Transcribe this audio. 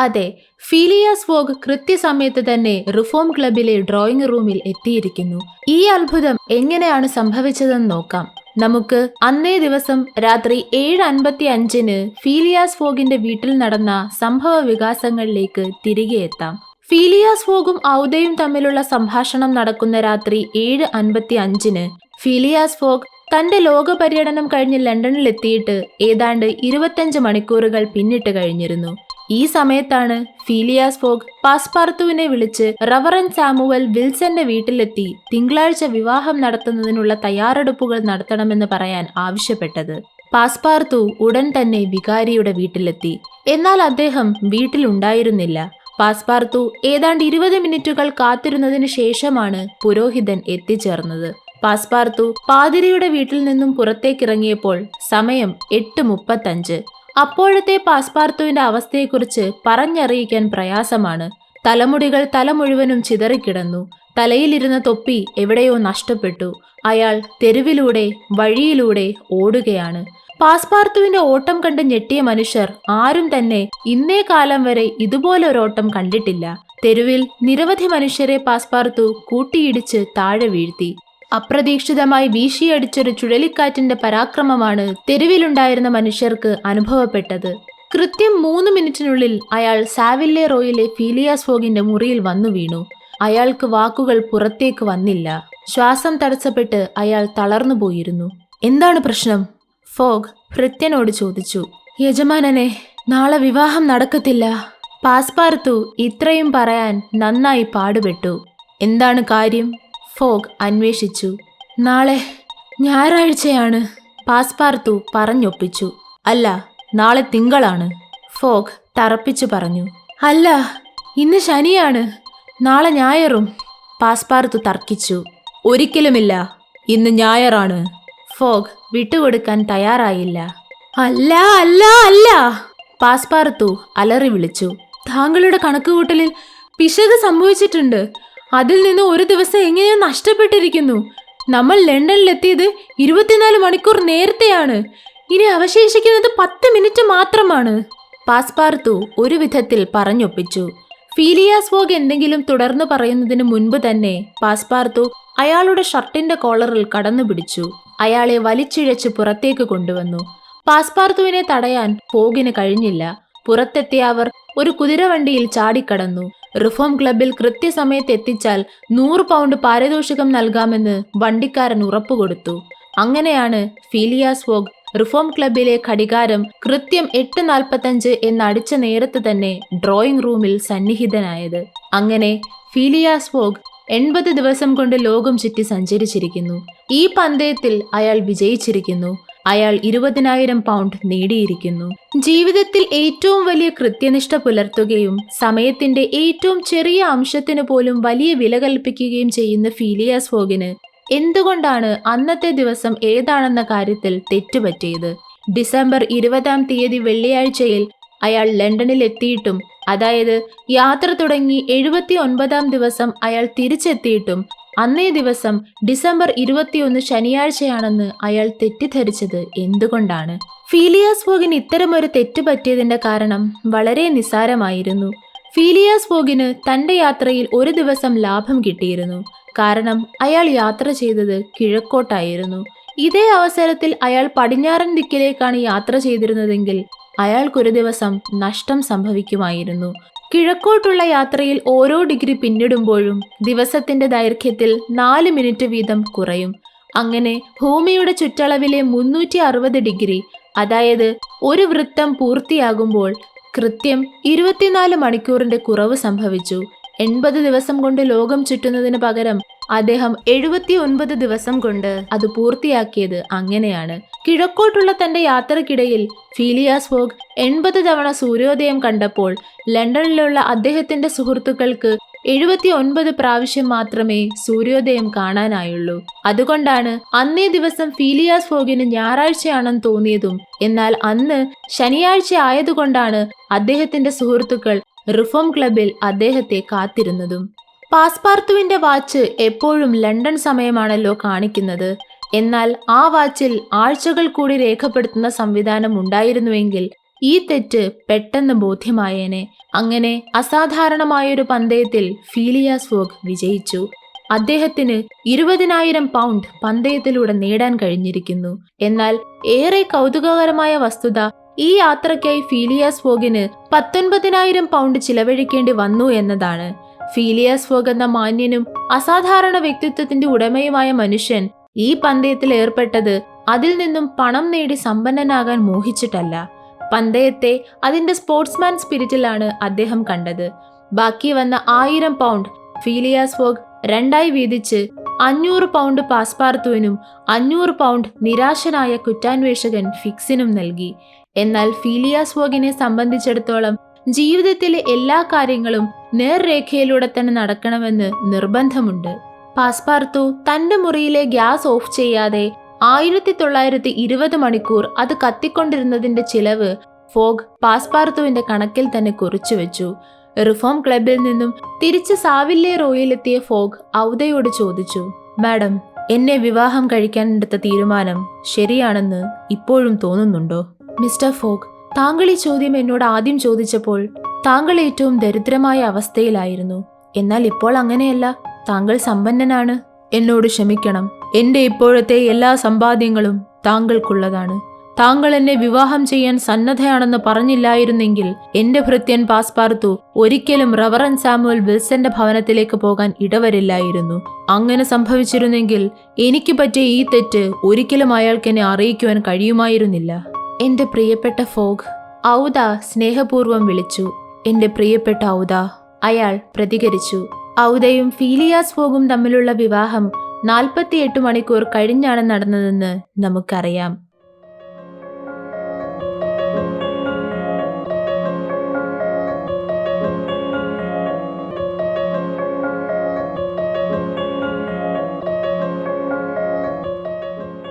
അതെ Phileas vogue കൃത്യസമയത്ത് തന്നെ റിഫോം ക്ലബിലെ ഡ്രോയിങ് റൂമിൽ എത്തിയിരിക്കുന്നു. ഈ അത്ഭുതം എങ്ങനെയാണ് സംഭവിച്ചതെന്ന് നോക്കാം. നമുക്ക് അന്നേ ദിവസം രാത്രി ഏഴ് അൻപത്തി അഞ്ചിന് ഫീലിയാസ് ഫോഗിന്റെ വീട്ടിൽ നടന്ന സംഭവ വികാസങ്ങളിലേക്ക് തിരികെ എത്താം. ഫീലിയാസ് ഫോഗും ഔദയും തമ്മിലുള്ള സംഭാഷണം നടക്കുന്ന രാത്രി ഏഴ് അൻപത്തി അഞ്ചിന് ഫീലിയാസ് ഫോഗ് തന്റെ ലോക പര്യടനം കഴിഞ്ഞ് ലണ്ടനിൽ എത്തിയിട്ട് ഏതാണ്ട് ഇരുപത്തഞ്ച് മണിക്കൂറുകൾ പിന്നിട്ട് കഴിഞ്ഞിരുന്നു. ഈ സമയത്താണ് ഫീലിയാസ് ഫോഗ് പാസ്പാർത്തുവിനെ വിളിച്ച് റവറൻ സാമുവൽ വിൽസന്റെ വീട്ടിലെത്തി തിങ്കളാഴ്ച വിവാഹം നടത്തുന്നതിനുള്ള തയ്യാറെടുപ്പുകൾ നടത്തണമെന്ന് പറയാൻ ആവശ്യപ്പെട്ടത്. പാസ്പാർത്തു ഉടൻ തന്നെ വികാരിയുടെ വീട്ടിലെത്തി. എന്നാൽ അദ്ദേഹം വീട്ടിലുണ്ടായിരുന്നില്ല. പാസ്പാർത്തു ഏതാണ്ട് ഇരുപത് മിനിറ്റുകൾ കാത്തിരുന്നതിന് ശേഷമാണ് പുരോഹിതൻ എത്തിച്ചേർന്നത്. പാസ്പാർത്തു പാതിരിയുടെ വീട്ടിൽ നിന്നും പുറത്തേക്കിറങ്ങിയപ്പോൾ സമയം എട്ട് മുപ്പത്തഞ്ച്. അപ്പോഴത്തെ പാസ്പാർത്തുവിന്റെ അവസ്ഥയെക്കുറിച്ച് പറഞ്ഞറിയിക്കാൻ പ്രയാസമാണ്. തലമുടികൾ തല മുഴുവനും ചിതറിക്കിടന്നു. തലയിലിരുന്ന തൊപ്പി എവിടെയോ നഷ്ടപ്പെട്ടു. അയാൾ തെരുവിലൂടെ വഴിയിലൂടെ ഓടുകയാണ്. പാസ്പാർത്തുവിന്റെ ഓട്ടം കണ്ട് ഞെട്ടിയ മനുഷ്യർ ആരും തന്നെ ഇന്നേ കാലം വരെ ഇതുപോലെ ഇതുപോലൊരോട്ടം കണ്ടിട്ടില്ല. തെരുവിൽ നിരവധി മനുഷ്യരെ പാസ്പാർത്തു കൂട്ടിയിടിച്ച് താഴെ വീഴ്ത്തി. അപ്രതീക്ഷിതമായി വീശിയടിച്ചൊരു ചുഴലിക്കാറ്റിന്റെ പരാക്രമമാണ് തെരുവിലുണ്ടായിരുന്ന മനുഷ്യർക്ക് അനുഭവപ്പെട്ടത്. കൃത്യം മൂന്ന് മിനിറ്റിനുള്ളിൽ അയാൾ സാവില്ലെ റോയിലെ ഫീലിയാസ് ഫോഗിന്റെ മുറിയിൽ വന്നു വീണു. അയാൾക്ക് വാക്കുകൾ പുറത്തേക്ക് വന്നില്ല. ശ്വാസം തടസ്സപ്പെട്ട് അയാൾ തളർന്നു പോയിരുന്നു. എന്താണ് പ്രശ്നം? ഫോഗ് ഭൃത്യനോട് ചോദിച്ചു. യജമാനനെ നാളെ വിവാഹം നടക്കത്തില്ല. പാസ്പാർത്തു ഇത്രയും പറയാൻ നന്നായി പാടുപെട്ടു. എന്താണ് കാര്യം? ഫോഗ് അന്വേഷിച്ചു. നാളെ ഞായറാഴ്ചയാണ് പാസ്പാർത്തു പറഞ്ഞൊപ്പിച്ചു. അല്ല നാളെ തിങ്കളാണ് ഫോഗ് തറപ്പിച്ചു പറഞ്ഞു. അല്ല ഇന്ന് ശനിയാണ് നാളെ ഞായറും പാസ്പാർത്തു തർക്കിച്ചു. ഒരിക്കലുമില്ല ഇന്ന് ഞായറാണ് ഫോഗ് വിട്ടുകൊടുക്കാൻ തയ്യാറായില്ല. അല്ല അല്ല അല്ല പാസ്പാർത്തു അലറി വിളിച്ചു താങ്കളുടെ കണക്കുകൂട്ടലിൽ പിശക് സംഭവിച്ചിട്ടുണ്ട് അതിൽ നിന്ന് ഒരു ദിവസം എങ്ങനെയോ നഷ്ടപ്പെട്ടിരിക്കുന്നു. നമ്മൾ ലണ്ടനിലെത്തിയത് ഇരുപത്തിനാല് മണിക്കൂർ നേരത്തെയാണ്. ഇനി അവശേഷിക്കുന്നത് പത്ത് മിനിറ്റ് മാത്രമാണ്. പാസ്പാർത്തു ഒരു വിധത്തിൽ പറഞ്ഞൊപ്പിച്ചു. ഫീലിയാസ് വോഗ് എന്തെങ്കിലും തുടർന്നു പറയുന്നതിന് മുൻപ് തന്നെ പാസ്പാർത്തു അയാളുടെ ഷർട്ടിന്റെ കോളറിൽ കടന്നു പിടിച്ചു. അയാളെ വലിച്ചിഴച്ച് പുറത്തേക്ക് കൊണ്ടുവന്നു. പാസ്പാർത്തുവിനെ തടയാൻ ഫോഗിന് കഴിഞ്ഞില്ല. പുറത്തെത്തിയ അവർ ഒരു കുതിരവണ്ടിയിൽ ചാടിക്കടന്നു. റിഫോം ക്ലബിൽ കൃത്യസമയത്ത് എത്തിച്ചാൽ നൂറ് പൗണ്ട് പാരിതോഷികം നൽകാമെന്ന് വണ്ടിക്കാരൻ ഉറപ്പുകൊടുത്തു. അങ്ങനെയാണ് ഫീലിയാസ് വോഗ് റിഫോം ക്ലബിലെ ഘടികാരം കൃത്യം എട്ട് നാൽപ്പത്തഞ്ച് എന്നടിച്ച നേരത്ത് തന്നെ ഡ്രോയിങ് റൂമിൽ സന്നിഹിതനായത്. അങ്ങനെ ഫീലിയാസ് ഫോഗ് എൺപത് ദിവസം കൊണ്ട് ലോകം ചുറ്റി സഞ്ചരിച്ചിരിക്കുന്നു. ഈ പന്തയത്തിൽ അയാൾ വിജയിച്ചിരിക്കുന്നു. അയാൾ ഇരുപതിനായിരം പൗണ്ട് നേടിയിരിക്കുന്നു. ജീവിതത്തിൽ ഏറ്റവും വലിയ കൃത്യനിഷ്ഠ പുലർത്തുകയും സമയത്തിന്റെ ഏറ്റവും ചെറിയ അംശത്തിന് പോലും വലിയ വില കൽപ്പിക്കുകയും ചെയ്യുന്ന ഫീലിയാസ് ഫോഗിന് എന്തുകൊണ്ടാണ് അന്നത്തെ ദിവസം ഏതാണെന്ന കാര്യത്തിൽ തെറ്റുപറ്റിയത് ഡിസംബർ ഇരുപതാം തീയതി വെള്ളിയാഴ്ചയിൽ അയാൾ ലണ്ടനിൽ എത്തിയിട്ടും അതായത് യാത്ര തുടങ്ങി എഴുപത്തി ഒൻപതാം ദിവസം അയാൾ തിരിച്ചെത്തിയിട്ടും അന്നേ ദിവസം ഡിസംബർ ഇരുപത്തിയൊന്ന് ശനിയാഴ്ചയാണെന്ന് അയാൾ തെറ്റിദ്ധരിച്ചത് എന്തുകൊണ്ടാണ്? ഫീലിയാസ് ഫോഗിന് ഇത്തരമൊരു തെറ്റ് പറ്റിയതിന്റെ കാരണം വളരെ നിസ്സാരമായിരുന്നു. ഫീലിയാസ് ഫോഗിന് തന്റെ യാത്രയിൽ ഒരു ദിവസം ലാഭം കിട്ടിയിരുന്നു. കാരണം അയാൾ യാത്ര ചെയ്തത് കിഴക്കോട്ടായിരുന്നു. ഇതേ അവസരത്തിൽ അയാൾ പടിഞ്ഞാറൻ ദിക്കിലേക്കാണ് യാത്ര ചെയ്തിരുന്നതെങ്കിൽ അയാൾക്കൊരു ദിവസം നഷ്ടം സംഭവിക്കുമായിരുന്നു. കിഴക്കോട്ടുള്ള യാത്രയിൽ ഓരോ ഡിഗ്രി പിന്നിടുമ്പോഴും ദിവസത്തിന്റെ ദൈർഘ്യത്തിൽ നാല് മിനിറ്റ് വീതം കുറയും. അങ്ങനെ ഭൂമിയുടെ ചുറ്റളവിലെ മുന്നൂറ്റി അറുപത് ഡിഗ്രി അതായത് ഒരു വൃത്തം പൂർത്തിയാകുമ്പോൾ കൃത്യം ഇരുപത്തിനാല് മണിക്കൂറിന്റെ കുറവ് സംഭവിച്ചു. എൺപത് ദിവസം കൊണ്ട് ലോകം ചുറ്റുന്നതിന് പകരം അദ്ദേഹം എഴുപത്തി ഒൻപത് ദിവസം കൊണ്ട് അത് പൂർത്തിയാക്കിയത് അങ്ങനെയാണ്. കിഴക്കോട്ടുള്ള തന്റെ യാത്രക്കിടയിൽ ഫീലിയാസ് ഫോഗ് എൺപത് തവണ സൂര്യോദയം കണ്ടപ്പോൾ ലണ്ടനിലുള്ള അദ്ദേഹത്തിന്റെ സുഹൃത്തുക്കൾക്ക് എഴുപത്തി ഒൻപത് പ്രാവശ്യം മാത്രമേ സൂര്യോദയം കാണാനായുള്ളൂ. അതുകൊണ്ടാണ് അന്നേ ദിവസം ഫീലിയാസ് ഫോഗിന് ഞായറാഴ്ചയാണെന്ന് തോന്നിയതും എന്നാൽ അന്ന് ശനിയാഴ്ച ആയതുകൊണ്ടാണ് അദ്ദേഹത്തിന്റെ സുഹൃത്തുക്കൾ റിഫോം ക്ലബിൽ അദ്ദേഹത്തെ കാത്തിരുന്നതും. പാസ്പാർത്തുവിന്റെ വാച്ച് എപ്പോഴും ലണ്ടൻ സമയമാണല്ലോ കാണിക്കുന്നത്. എന്നാൽ ആ വാച്ചിൽ ആഴ്ചകൾ കൂടി രേഖപ്പെടുത്തുന്ന സംവിധാനം ഉണ്ടായിരുന്നുവെങ്കിൽ ഈ തെറ്റ് പെട്ടെന്ന് ബോധ്യമായേനെ. അങ്ങനെ അസാധാരണമായൊരു പന്തയത്തിൽ ഫീലിയാസ് ഫോഗ് വിജയിച്ചു. അദ്ദേഹത്തിന് ഇരുപതിനായിരം പൗണ്ട് പന്തയത്തിലൂടെ നേടാൻ കഴിഞ്ഞിരിക്കുന്നു. എന്നാൽ ഏറെ കൗതുകകരമായ വസ്തുത ഈ യാത്രയ്ക്കായി ഫീലിയാസ് ഫോഗിന് പത്തൊൻപതിനായിരം പൗണ്ട് ചിലവഴിക്കേണ്ടി വന്നു എന്നതാണ്. ഫീലിയാസ് ഫോഗ് എന്ന മാന്യനും അസാധാരണ വ്യക്തിത്വത്തിന്റെ ഉടമയുമായ മനുഷ്യൻ ഈ പന്തയത്തിൽ ഏർപ്പെട്ടത് അതിൽ നിന്നും പണം നേടി സമ്പന്നനാകാൻ മോഹിച്ചിട്ടല്ല. പന്തയത്തെ അതിന്റെ സ്പോർട്സ്മാൻ സ്പിരിറ്റിലാണ് അദ്ദേഹം കണ്ടത്. ബാക്കി വന്ന ആയിരം പൗണ്ട് ഫീലിയാസ് ഫോഗ് രണ്ടായി വീതിച്ച് അഞ്ഞൂറ് പൗണ്ട് പാസ്പാർത്തുവിനും അഞ്ഞൂറ് പൗണ്ട് നിരാശനായ കുറ്റാന്വേഷകൻ ഫിക്സിനും നൽകി. എന്നാൽ ഫീലിയാസ് ഫോഗിനെ സംബന്ധിച്ചിടത്തോളം ജീവിതത്തിലെ എല്ലാ കാര്യങ്ങളും നേർരേഖയിലൂടെ തന്നെ നടക്കണമെന്ന് നിർബന്ധമുണ്ട്. പാസ്പാർത്തു തന്റെ മുറിയിലെ ഗ്യാസ് ഓഫ് ചെയ്യാതെ ആയിരത്തി തൊള്ളായിരത്തി ഇരുപത് മണിക്കൂർ അത് കത്തിക്കൊണ്ടിരുന്നതിന്റെ ചിലവ് ഫോഗ് പാസ്പാർത്തുവിന്റെ കണക്കിൽ തന്നെ കുറിച്ചു വെച്ചു. റിഫോം ക്ലബിൽ നിന്നും തിരിച്ച് സാവില്ലേ റോയിലെത്തിയ ഫോഗ് ഔദയോട് ചോദിച്ചു മാഡം എന്നെ വിവാഹം കഴിക്കാൻ എടുത്ത തീരുമാനം ശരിയാണെന്ന് ഇപ്പോഴും തോന്നുന്നുണ്ടോ? മിസ്റ്റർ ഫോഗ് താങ്കൾ ഈ ചോദ്യം എന്നോട് ആദ്യം ചോദിച്ചപ്പോൾ താങ്കൾ ഏറ്റവും ദരിദ്രമായ അവസ്ഥയിലായിരുന്നു. എന്നാൽ ഇപ്പോൾ അങ്ങനെയല്ല. താങ്കൾ സമ്പന്നനാണ്. എന്നോട് ക്ഷമിക്കണം. എന്റെ ഇപ്പോഴത്തെ എല്ലാ സമ്പാദ്യങ്ങളും താങ്കൾക്കുള്ളതാണ്. താങ്കൾ എന്നെ വിവാഹം ചെയ്യാൻ സന്നദ്ധയാണെന്ന് പറഞ്ഞില്ലായിരുന്നെങ്കിൽ എന്റെ ഭൃത്യൻ പാസ്പാർത്തു ഒരിക്കലും റവറൻ സാമുവൽ വിൽസന്റെ ഭവനത്തിലേക്ക് പോകാൻ ഇടവരില്ലായിരുന്നു. അങ്ങനെ സംഭവിച്ചിരുന്നെങ്കിൽ എനിക്ക് പറ്റിയ ഈ തെറ്റ് ഒരിക്കലും അയാൾക്ക് എന്നെ അറിയിക്കുവാൻ കഴിയുമായിരുന്നില്ല. എന്റെ പ്രിയപ്പെട്ട ഫോഗ് ഔദ സ്നേഹപൂർവം വിളിച്ചു. എന്റെ പ്രിയപ്പെട്ട ഔദ അയാൾ പ്രതികരിച്ചു. ഔദയും ഫീലിയാസ് ഫോഗും തമ്മിലുള്ള വിവാഹം നാൽപ്പത്തിയെട്ട് മണിക്കൂർ കഴിഞ്ഞാണ് നടന്നതെന്ന് നമുക്കറിയാം.